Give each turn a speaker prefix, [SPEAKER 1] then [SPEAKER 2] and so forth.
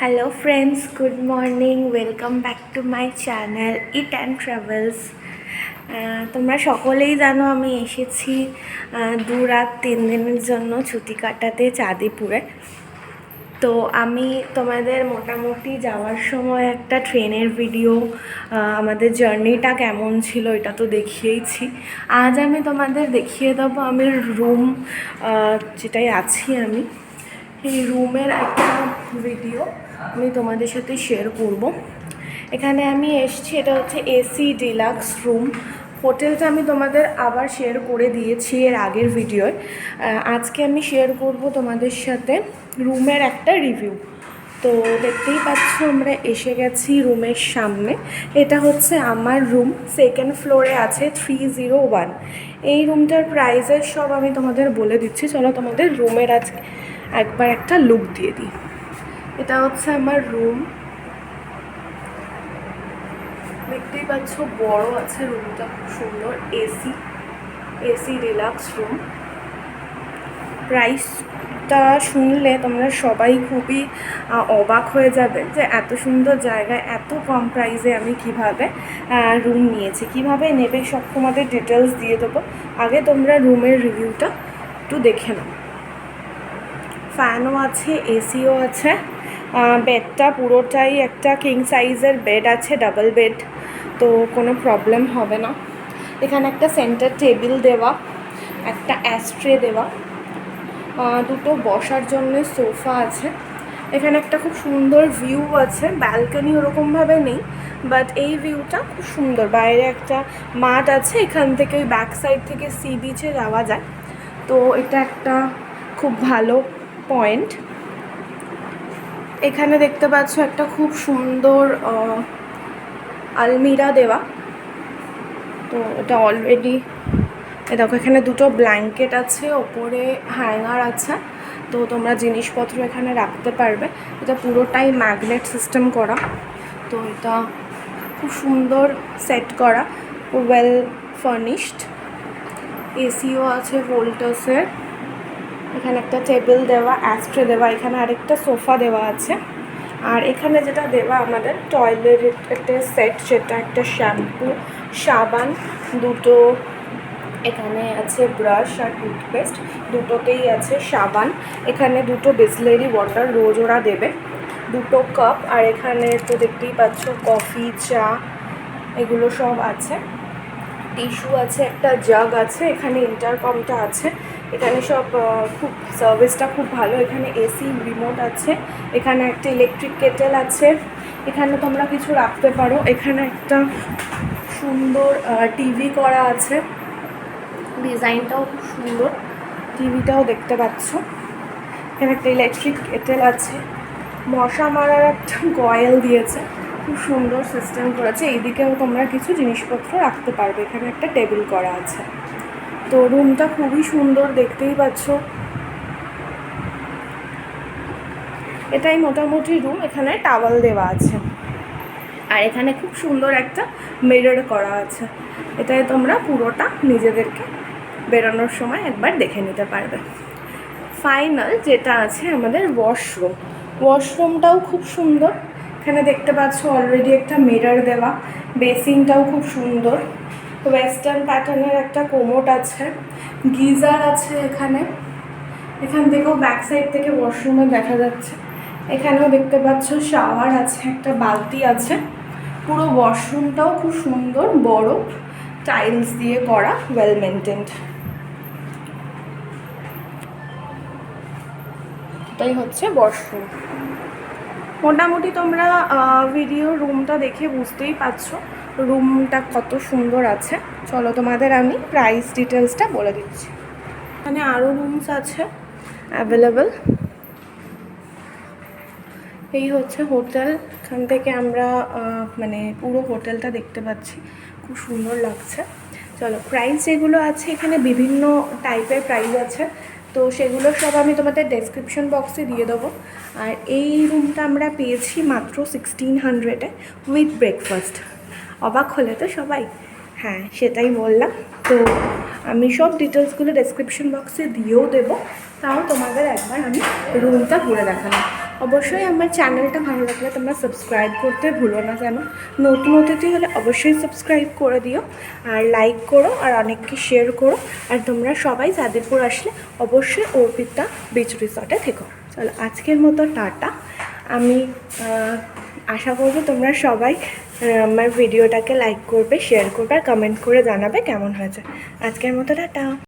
[SPEAKER 1] Hello friends good morning welcome back to my channel eat and travels তোমরা সকলেই জানো আমি এসেছি দু রাত, তিন দিনের জন্য ছুটি কাটাতে চাঁদিপুরে। তো আমি তোমাদের মোটামুটি যাওয়ার সময় একটা ট্রেনের ভিডিও আমাদের জার্নিটা কেমন ছিল এটা তো দেখিয়েইছি আজ আমি তোমাদের দেখিয়ে দেবো আমি রুম যেটাই আছি আমি। এই রুমের একটা ভিডিও আমি তোমাদের সাথে শেয়ার করব। এখানে আমি এসেছি, এটা হচ্ছে এসি ডিলাক্স রুম হোটেলটা আমি তোমাদের আবার শেয়ার করে দিয়েছি এর আগের ভিডিওয়। আজকে আমি শেয়ার করব তোমাদের সাথে রুমের একটা রিভিউ তো দেখতেই পাচ্ছ, আমরা এসে গেছি রুমের সামনে। এটা হচ্ছে আমার রুম সেকেন্ড ফ্লোরে আছে থ্রি জিরো ওয়ান এই রুমটার প্রাইসের সব আমি তোমাদের বলে দিচ্ছি। চলো তোমাদের রুমের আজকে একবার একটা লুক দিয়ে দিই। এটা হচ্ছে আমার রুম দেখতেই পাচ্ছ বড় আছে রুমটা খুব সুন্দর। এসি এসি রিল্যাক্স রুম প্রাইসটা শুনলে তোমরা সবাই খুবই অবাক হয়ে যাবে যে এত সুন্দর জায়গায়, এত কম প্রাইসে আমি কীভাবে রুম নিয়েছি। কীভাবে নেবে সব তোমাদের ডিটেলস দিয়ে দেবো। আগে তোমরা রুমের রিভিউটা একটু দেখে নাও। ফ্যানও আছে, এসিও আছে। বেডটা পুরোটাই একটা কিং সাইজের বেড আছে ডাবল বেড তো কোনো প্রবলেম হবে না। এখানে একটা সেন্টার টেবিল দেওয়া, একটা অ্যাস্ট্রে দেওয়া। দুটো বসার জন্য সোফা আছে। এখানে একটা খুব সুন্দর ভিউ আছে ব্যালকনি ওরকমভাবে নেই বাট এই ভিউটা খুব সুন্দর। বাইরে একটা মাঠ আছে, এখান থেকে ওই ব্যাক সাইড থেকে সি বিচে যাওয়া যায়। তো এটা একটা খুব ভালো পয়েন্ট। এখানে দেখতে পাচ্ছ একটা খুব সুন্দর আলমিরা দেওয়া। তো এটা অলরেডি দেখো এখানে দুটো ব্ল্যাঙ্কেট আছে, ওপরে হ্যাঙ্গার আছে। তো তোমরা জিনিসপত্র এখানে রাখতে পারবে। এটা পুরোটাই ম্যাগনেট সিস্টেম করা। তো এটা খুব সুন্দর সেট করা ওয়েল ফার্নিশড এসিও আছে ভোল্টাসের এখানে একটা টেবিল দেওয়া, অ্যাস্ট্রে দেওয়া, এখানে আরেকটা সোফা দেওয়া আছে। আর এখানে যেটা দেওয়া আমাদের টয়লেটের সেট, সেটা একটা শ্যাম্পু, সাবান, দুটো এখানে আছে ব্রাশ আর টুথপেস্ট, দুটোতেই আছে সাবান। এখানে দুটো বিসলেরি ওয়াটার রোজ ওরা দেবে। দুটো কাপ আর এখানে তো দেখতেই পাচ্ছ কফি, চা, এগুলো সব আছে। টিস্যু আছে, একটা জাগ আছে, এখানে ইন্টারকমটা আছে। এখানে সব খুব সার্ভিসটা খুব ভালো। এখানে এসি, রিমোট আছে, এখানে একটা ইলেকট্রিক কেটেল আছে। এখানে তোমরা কিছু রাখতে পারো। এখানে একটা সুন্দর টিভি করা আছে। ডিজাইনটাও খুব সুন্দর। টিভিটাও দেখতে পাচ্ছ। এখানে একটা ইলেকট্রিক কেটেল আছে। মশা মারার একটা কয়েল দিয়েছে। খুব সুন্দর সিস্টেম করেছে। এইদিকেও তোমরা কিছু জিনিসপত্র রাখতে পারবে। এখানে একটা টেবিল করা আছে। তো রুমটা খুবই সুন্দর দেখতেই পাচ্ছ। এটাই মোটামুটি রুম এখানে টাওয়াল দেওয়া আছে। আর এখানে খুব সুন্দর একটা মিরর করা আছে। এটাই তোমরা পুরোটা নিজেদেরকে বেরোনোর সময় একবার দেখে নিতে পারবে। ফাইনাল যেটা আছে আমাদের ওয়াশরুম ওয়াশরুমটাও খুব সুন্দর। এখানে দেখতে পাচ্ছ অলরেডি একটা মিরর দেওয়া। বেসিনটাও খুব সুন্দর। ওয়েস্টার্ন প্যাটার্নের একটা কোমোট আছে। গিজার আছে এখানে। এখান থেকেও ব্যাক সাইড থেকে ওয়াশরুমে দেখা যাচ্ছে। এখানেও দেখতে পাচ্ছ শাওয়ার আছে, একটা বালতি আছে। পুরো ওয়াশরুমটাও খুব সুন্দর, বড়। টাইলস দিয়ে করা ওয়েল মেনটেন্ড এটাই হচ্ছে ওয়াশরুম মোটামুটি তোমরা ভিডিও রুমটা দেখে বুঝতেই পারছ রুমটা কত সুন্দর আছে। চলো তোমাদের আমি প্রাইস ডিটেলসটা বলে দিচ্ছি। এখানে আরও রুমস আছে। অ্যাভেলেবেল এই হচ্ছে হোটেল এখান থেকে আমরা মানে পুরো হোটেলটা দেখতে পাচ্ছি। খুব সুন্দর লাগছে। চলো প্রাইস যেগুলো আছে, এখানে বিভিন্ন টাইপের প্রাইস আছে। তো সেগুলো সব আমি তোমাদের ডেসক্রিপশন বক্সে দিয়ে দেবো। আর এই রুমটা আমরা পেয়েছি মাত্র সিক্সটিন হান্ড্রেডে উইথ ব্রেকফাস্ট অবাক হলে তো সবাই। হ্যাঁ সেটাই বললাম। তো আমি সব ডিটেলসগুলো ডেসক্রিপশন বক্সে দিয়েও দেবো। তাও তোমাদের একবার আমি রুমটা ঘুরে দেখালাম অবশ্যই আমার চ্যানেলটা ভালো লাগলে তোমরা সাবস্ক্রাইব করতে ভুলো না যেন নতুন অতিথি হলে অবশ্যই সাবস্ক্রাইব করে দিও, আর লাইক করো, আর অনেককে শেয়ার করো, আর তোমরা সবাই যাদবপুর আসলে অবশ্যই অর্পিতা বিচ রিসর্টে থেকো। চলো, আজকের মতো টাটা। আমি আশা করব তোমরা সবাই আমার ভিডিওটাকে লাইক করবে শেয়ার করবে, আর কমেন্ট করে জানাবে কেমন হয়েছে। আজকের মতো টাটা।